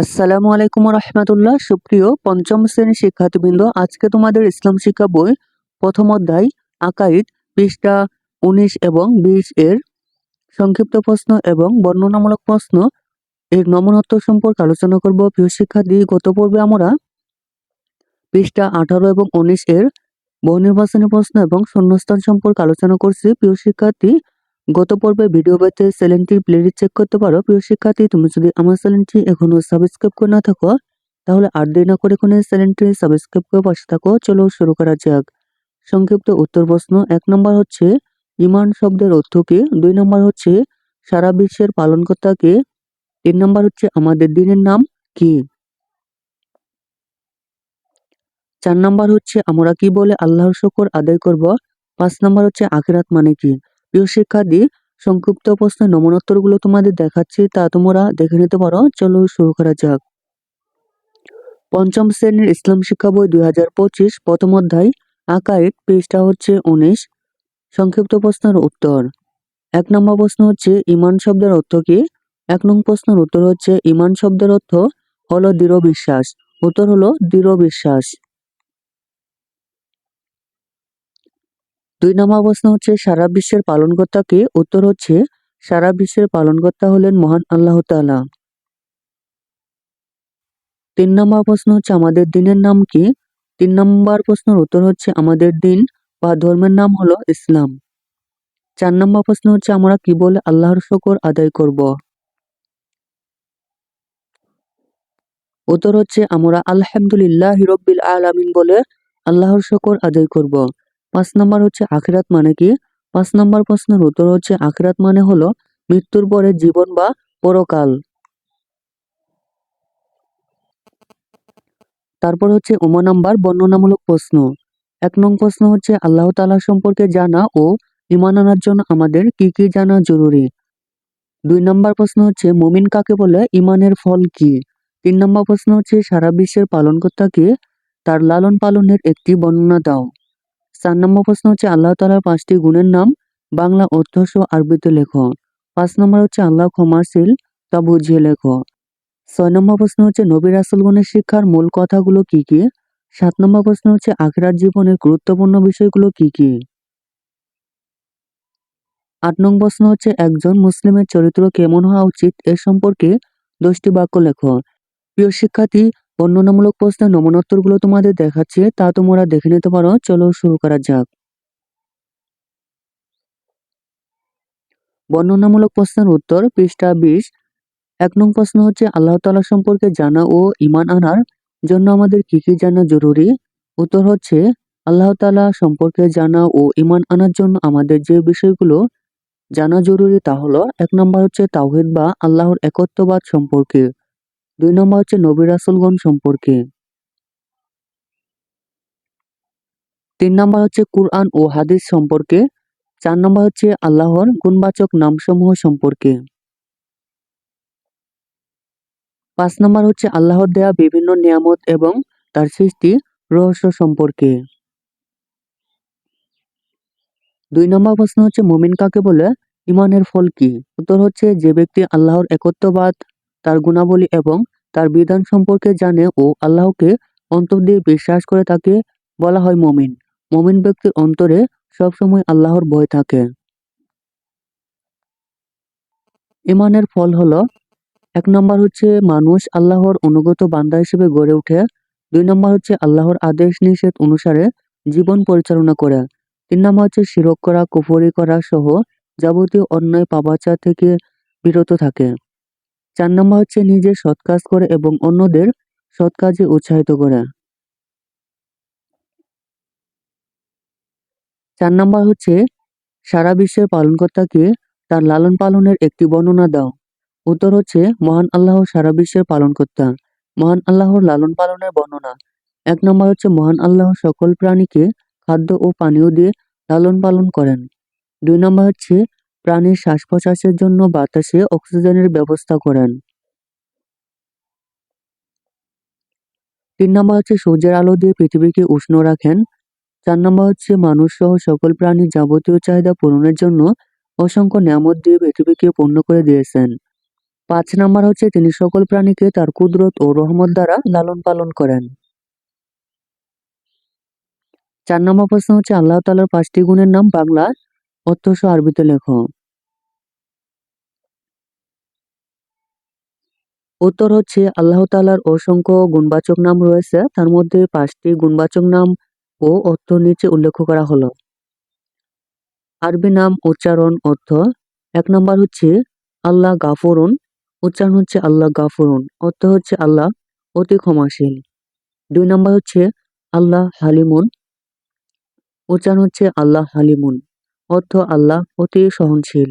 আসসালামু আলাইকুম রহমতুল্লাহ সুপ্রিয় পঞ্চম শ্রেণির শিক্ষার্থীবৃন্দ, আজকে তোমাদের ইসলাম শিক্ষা বই প্রথম অধ্যায় আকাইদ পৃষ্ঠা উনিশ এবং বিশ এর সংক্ষিপ্ত প্রশ্ন এবং বর্ণনামূলক প্রশ্ন। এর নমনত্ব সম্পর্কে আলোচনা করব। প্রিয় শিক্ষার্থী, গত পর্বে আমরা পৃষ্ঠা আঠারো এবং উনিশ এর বহুনির্বাচনী প্রশ্ন এবং শূন্যস্থান সম্পর্কে আলোচনা করছি। প্রিয় শিক্ষার্থী গত পর্বে ভিডিও পেতে চ্যানেলটি প্লেলিস্ট চেক করতে পারো। প্রিয় শিক্ষার্থী, তুমি যদি আমার চ্যানেলটি এখনও সাবস্ক্রাইব করে না থাকো, তাহলে আর দেরি না করে কোনো চ্যানেলটি সাবস্ক্রাইব করে পাশে থাকো। চলো শুরু করা যাক। সংক্ষিপ্ত উত্তর প্রশ্ন। এক নম্বর হচ্ছে, ইমান শব্দের অর্থ কি? দুই নম্বর হচ্ছে, সারা বিশ্বের পালনকর্তা কে তিন নম্বর হচ্ছে, আমাদের দিনের নাম কি? চার নম্বর হচ্ছে, আমরা কি বলে আল্লাহর শকর আদায় করব? পাঁচ নম্বর হচ্ছে, আখেরাত মানে কি? প্রিয় শিক্ষার্থী, সংক্ষিপ্ত প্রশ্নের নমনোত্তরগুলো তোমাদের দেখাচ্ছি, তা তোমরা দেখে নিতে পারো। চলো শুরু করা যাক। পঞ্চম শ্রেণির ইসলাম শিক্ষা বই দুই হাজার পঁচিশ, প্রথম অধ্যায় আকাইদ পৃষ্ঠা হচ্ছে উনিশ। সংক্ষিপ্ত প্রশ্নের উত্তর। এক নম্বর প্রশ্ন হচ্ছে, ইমান শব্দের অর্থ কি? এক নং প্রশ্নের উত্তর হচ্ছে, ইমান শব্দের অর্থ হলো দৃঢ় বিশ্বাস। উত্তর হলো দৃঢ় বিশ্বাস। দুই নম্বর প্রশ্ন হচ্ছে, সারা বিশ্বের পালনকর্তা কে উত্তর হচ্ছে, সারা বিশ্বের পালনকর্তা হলেন মহান আল্লাহ তাআলা। তিন নম্বর প্রশ্ন হচ্ছে, আমাদের দিনের নাম কি? তিন নম্বর প্রশ্নের উত্তর হচ্ছে, আমাদের দিন বা ধর্মের নাম হলো ইসলাম। চার নম্বর প্রশ্ন হচ্ছে, আমরা কি বলে আল্লাহর শকর আদায় করব? উত্তর হচ্ছে, আমরা আলহামদুলিল্লাহ হিরব্বিল আলামিন বলে আল্লাহর শকর আদায় করব। পাঁচ নম্বর হচ্ছে আখিরাত মানে কি? পাঁচ নম্বর প্রশ্নের উত্তর হচ্ছে আখিরাত মানে হলো মৃত্যুর পরে জীবন বা পরকাল। তারপর হচ্ছে ওমা নাম্বার বর্ণনামূলক প্রশ্ন। এক নং প্রশ্ন হচ্ছে আল্লাহ তাআলা সম্পর্কে জানা ও ইমান আনার জন্য আমাদের কি কি জানা জরুরি? দুই নম্বর প্রশ্ন হচ্ছে মুমিন কাকে বলে? ইমানের ফল কি? তিন নম্বর প্রশ্ন হচ্ছে সারা বিশ্বের পালনকর্তা কে? তার লালন পালনের একটি বর্ণনা দাও। চার নম্বর প্রশ্ন হচ্ছে আল্লাহ তালার পাঁচটি গুণের নাম, বাংলা অর্থ সহ আরবিতে লেখো। পাঁচ নম্বর হচ্ছে আল্লাহ ক্ষমাশীল, তা বুঝিয়ে লেখো। ছয় নম্বর প্রশ্ন হচ্ছে নবী রাসুলগণের শিক্ষার মূল কথাগুলো কি কি? সাত নম্বর প্রশ্ন হচ্ছে আখেরাত জীবনের গুরুত্বপূর্ণ বিষয়গুলো কি কি? আট নং প্রশ্ন হচ্ছে একজন মুসলিমের চরিত্র কেমন হওয়া উচিত এ সম্পর্কে দশটি বাক্য লেখো। প্রিয় শিক্ষার্থী বর্ণনামূলক প্রশ্নের নমনোত্তরগুলো তোমাদের দেখাচ্ছে, তা তোমরা দেখে নিতে পারো। চলো শুরু করা যাক। বর্ণনামূলক প্রশ্নের উত্তর, পৃষ্ঠা বিশ। এক নং প্রশ্ন হচ্ছে, আল্লাহ তালা সম্পর্কে জানা ও ইমান আনার জন্য আমাদের কি কি জানা জরুরি? উত্তর হচ্ছে, আল্লাহ তালা সম্পর্কে জানা ও ইমান আনার জন্য আমাদের যে বিষয়গুলো জানা জরুরি তা হলো, এক নম্বর হচ্ছে তাওহিদ বা আল্লাহর একত্ববাদ সম্পর্কে। দুই নম্বর হচ্ছে নবী রাসুলগণ সম্পর্কে। তিন নম্বর হচ্ছে কুরআন ও হাদিস সম্পর্কে। চার নম্বর হচ্ছে আল্লাহর গুণবাচক নামসমূহ সম্পর্কে। পাঁচ নম্বর হচ্ছে আল্লাহর দেয়া বিভিন্ন নিয়ামত এবং তার সৃষ্টি রহস্য সম্পর্কে। দুই নম্বর প্রশ্ন হচ্ছে, মুমিন কাকে বলে? ইমানের ফল কি? উত্তর হচ্ছে, যে ব্যক্তি আল্লাহর একত্ববাদ তার গুণাবলী এবং তার বিধান সম্পর্কে জানে ও আল্লাহকে অন্তর দিয়ে বিশ্বাস করে তাকে বলা হয় মমিন। মমিন ব্যক্তির অন্তরে সবসময় আল্লাহর ভয় থাকে। ইমানের ফল হলো, এক নম্বর হচ্ছে মানুষ আল্লাহর অনুগত বান্দা হিসেবে গড়ে ওঠে। দুই নম্বর হচ্ছে আল্লাহর আদেশ নিষেধ অনুসারে জীবন পরিচালনা করে। তিন নম্বর হচ্ছে শিরক করা, কুফরি করা সহ যাবতীয় অন্যায় পাপাচার থেকে বিরত থাকে। চার নম্বর হচ্ছে নিজে সৎ কাজ করে এবং অন্যদের সৎ কাজে উৎসাহিত করে। চার নম্বর হচ্ছে সারা বিশ্বের পালনকর্তাকে তার লালন পালনের একটি বর্ণনা দাও। উত্তর হচ্ছে মহান আল্লাহ সারা বিশ্বের পালনকর্তা। মহান আল্লাহর লালন পালনের বর্ণনা। এক নম্বর হচ্ছে মহান আল্লাহ সকল প্রাণীকে খাদ্য ও পানীয় দিয়ে লালন পালন করেন। দুই নম্বর হচ্ছে প্রাণীর শ্বাস প্রশ্বাসের জন্য বাতাসে অক্সিজেনের ব্যবস্থা করেন। তিন নম্বর হচ্ছে সূর্যের আলো দিয়ে পৃথিবীকে উষ্ণ রাখেন। চার নম্বর হচ্ছে মানুষ সহ সকল প্রাণীর যাবতীয় চাহিদা পূরণের জন্য অসংখ্য নিয়ামত দিয়ে পৃথিবীকে পূর্ণ করে দিয়েছেন। পাঁচ নাম্বার হচ্ছে তিনি সকল প্রাণীকে তার কুদরত ও রহমত দ্বারা লালন পালন করেন। চার নম্বর প্রশ্ন হচ্ছে আল্লাহ তালার পাঁচটি গুণের নাম বাংলা। অর্থসহ আরবিতে লেখো উত্তর হচ্ছে, আল্লাহ তালার অসংখ্য গুণবাচক নাম রয়েছে। তার মধ্যে পাঁচটি গুণবাচক নাম ও অর্থ নিচে উল্লেখ করা হলো। আরবি নাম উচ্চারণ অর্থ। এক নম্বর হচ্ছে, আল্লাহ গাফরুন। উচ্চারণ হচ্ছে, আল্লাহ গাফরুন। অর্থ হচ্ছে, আল্লাহ অতি ক্ষমাশীল। দুই নম্বর হচ্ছে, আল্লাহ হালিমুন। উচ্চারণ হচ্ছে, আল্লাহ হালিমুন। অর্থ আল্লাহ অতি সহনশীল।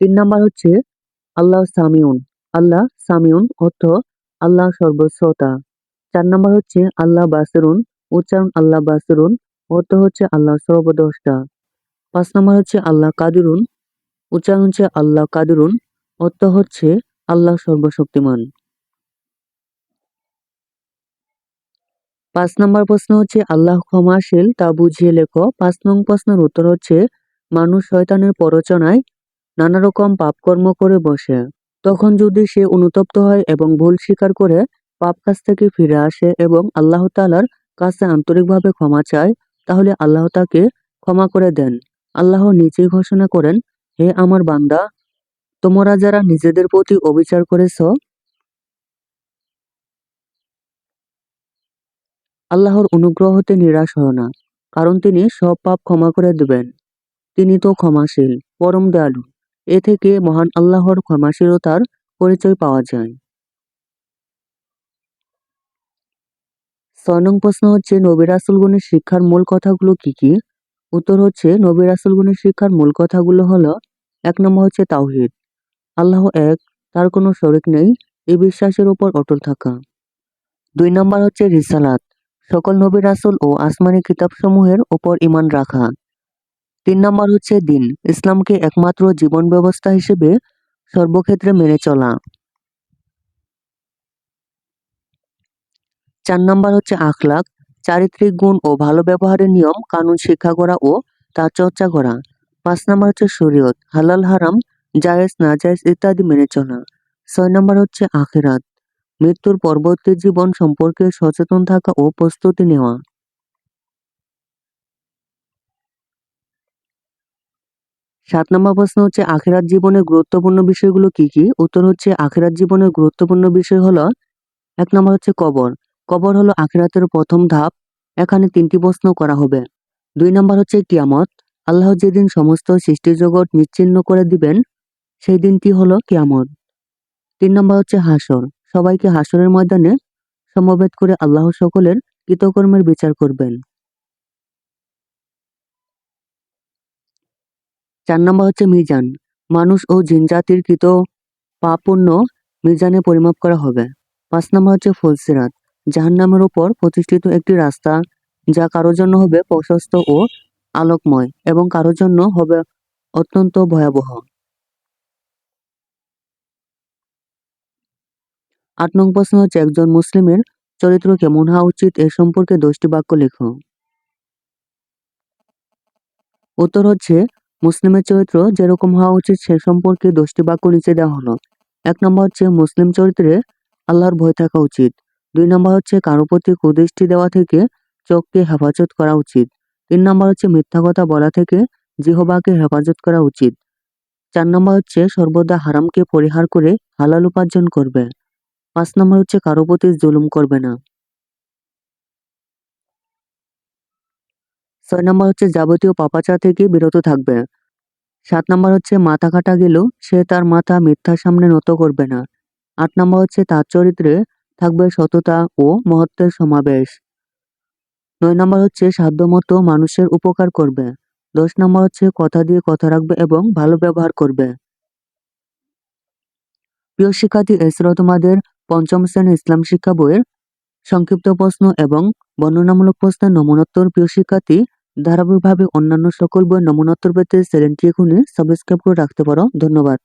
তিন নম্বর হচ্ছে, আল্লাহ সামিউন। আল্লাহ সামিউন অর্থ আল্লাহ সর্বশ্রোতা। চার নম্বর হচ্ছে, আল্লাহ বাসরুন। উচ্চারণ আল্লাহ বাসরুন, অর্থ হচ্ছে আল্লাহ সর্বদ্রষ্টা। পাঁচ নম্বর হচ্ছে, আল্লাহ কাদিরুন। উচ্চারণ হচ্ছে, আল্লাহ কাদিরুন, অর্থ হচ্ছে আল্লাহ সর্বশক্তিমান। পাঁচ নম্বর প্রশ্ন হচ্ছে, আল্লাহ ক্ষমাশীল, তা বুঝিয়ে লেখো। পাঁচ নং প্রশ্নের উত্তর হচ্ছে, মানুষ শয়তানের প্ররোচনায় নানা রকম পাপকর্ম করে বসে। তখন যদি সে অনুতপ্ত হয় এবং ভুল স্বীকার করে, পাপ কাজ থেকে ফিরে আসে এবং আল্লাহ তালার কাছে আন্তরিকভাবে ক্ষমা চায়, তাহলে আল্লাহ তাকে ক্ষমা করে দেন। আল্লাহ নিজেই ঘোষণা করেন, হে আমার বান্দা, তোমরা যারা নিজেদের প্রতি অবিচার করেছ আল্লাহর অনুগ্রহ হতে নিরাশ হয় না, কারণ তিনি সব পাপ ক্ষমা করে দেবেন। তিনি তো ক্ষমাশীল, পরম দয়ালু। এ থেকে মহান আল্লাহর ক্ষমাশীলতার পরিচয় পাওয়া যায়। নং প্রশ্ন হচ্ছে, নবী রাসুলগণের শিক্ষার মূল কথাগুলো কি কি? উত্তর হচ্ছে, নবী রাসুলগণের শিক্ষার মূল কথাগুলো হলো, এক নম্বর হচ্ছে তাওহিদ। আল্লাহ এক, তার কোনো শরিক নেই, এই বিশ্বাসের উপর অটল থাকা। দুই নম্বর হচ্ছে রিসালাত। সকল নবী রাসুল ও আসমানি কিতাবসমূহের উপর ইমান রাখা। তিন নম্বর হচ্ছে দিন, ইসলামকে একমাত্র জীবন ব্যবস্থা হিসেবে সর্বক্ষেত্রে মেনে চলা। চার নম্বর হচ্ছে আখলাক, চারিত্রিক গুণ ও ভালো ব্যবহারের নিয়ম, কানুন, শিক্ষা করা ও তা চর্চা করা। পাঁচ নম্বর হচ্ছে শরীয়ত, হালাল, হারাম, জায়েজ না জায়েজ ইত্যাদি মেনে চলা। ছয় নম্বর হচ্ছে আখেরাত মৃত্যুর পরবর্তী জীবন সম্পর্কে সচেতন থাকা ও প্রস্তুতি নেওয়া। সাত নম্বর প্রশ্ন হচ্ছে, আখেরাত জীবনের গুরুত্বপূর্ণ বিষয়গুলো কি কি? উত্তর হচ্ছে, আখেরাত জীবনের গুরুত্বপূর্ণ বিষয় হলো, এক নম্বর হচ্ছে কবর। কবর হলো আখেরাতের প্রথম ধাপ। এখানে তিনটি প্রশ্ন করা হবে। দুই নম্বর হচ্ছে কিয়ামত। আল্লাহ যেদিন সমস্ত সৃষ্টি জগৎ নিচ্ছিন্ন করে দিবেন, সেই দিনটি হলো কিয়ামত। তিন নম্বর হচ্ছে হাসর। সবাইকে হাসরের ময়দানে সমবেত করে আল্লাহ সকলের কৃতকর্মের বিচার করবেন। চার নম্বর হচ্ছে মিজান। মানুষ ও জিন জাতির কৃত পাপূর্ণ মিজানে পরিমাপ করা হবে। পাঁচ নম্বর হচ্ছে ফুলসিরাত জাহান্নামের উপর প্রতিষ্ঠিত একটি রাস্তা যা কারোর জন্য হবে প্রশস্ত ও আলোকময় এবং কারোর জন্য হবে অত্যন্ত ভয়াবহ। আট নং প্রশ্ন হচ্ছে, একজন মুসলিমের চরিত্র কেমন হওয়া উচিত? এ সম্পর্কে দশটি বাক্য লেখো। উত্তর হচ্ছে, মুসলিমের চরিত্র যেরকম হওয়া উচিত, সে সম্পর্কে দশটি বাক্য নিচে দেওয়া হলো। এক নম্বর হচ্ছে, মুসলিম চরিত্রে আল্লাহর ভয় থাকা উচিত। দুই নম্বর হচ্ছে, কারও প্রতি কুদৃষ্টি দেওয়া থেকে চোখকে হেফাজত করা উচিত। তিন নম্বর হচ্ছে, মিথ্যা কথা বলা থেকে জিহবাকে হেফাজত করা উচিত। চার নম্বর হচ্ছে, সর্বদা হারামকে পরিহার করে হালাল উপার্জন করবে। পাঁচ নম্বর হচ্ছে কারও প্রতি জুলুম করবে না। ছয় নম্বর হচ্ছে যাবতীয় পাপাচার থেকে বিরত থাকবে। সাত নম্বর হচ্ছে মাথা কাটা গেলেও সে তার মাথা মিথ্যার সামনে নত করবে না। আট নম্বর হচ্ছে তার চরিত্রে থাকবে সততা ও মহত্বের সমাবেশ। নয় নম্বর হচ্ছে সাধ্যমতো মানুষের উপকার করবে। দশ নম্বর হচ্ছে কথা দিয়ে কথা রাখবে এবং ভালো ব্যবহার করবে। প্রিয় শিক্ষার্থী এছাড়াও তোমাদের পঞ্চম শ্রেণি ইসলাম শিক্ষা বইয়ের সংক্ষিপ্ত প্রশ্ন এবং বর্ণনামূলক প্রশ্নের নমুনোত্তর প্রিয় শিক্ষার্থী, ধারাবাহিকভাবে অন্যান্য সকল বইয়ের নমুনোত্তর পেতে চ্যানেলটি এখনই সাবস্ক্রাইব করে রাখতে পারো। ধন্যবাদ।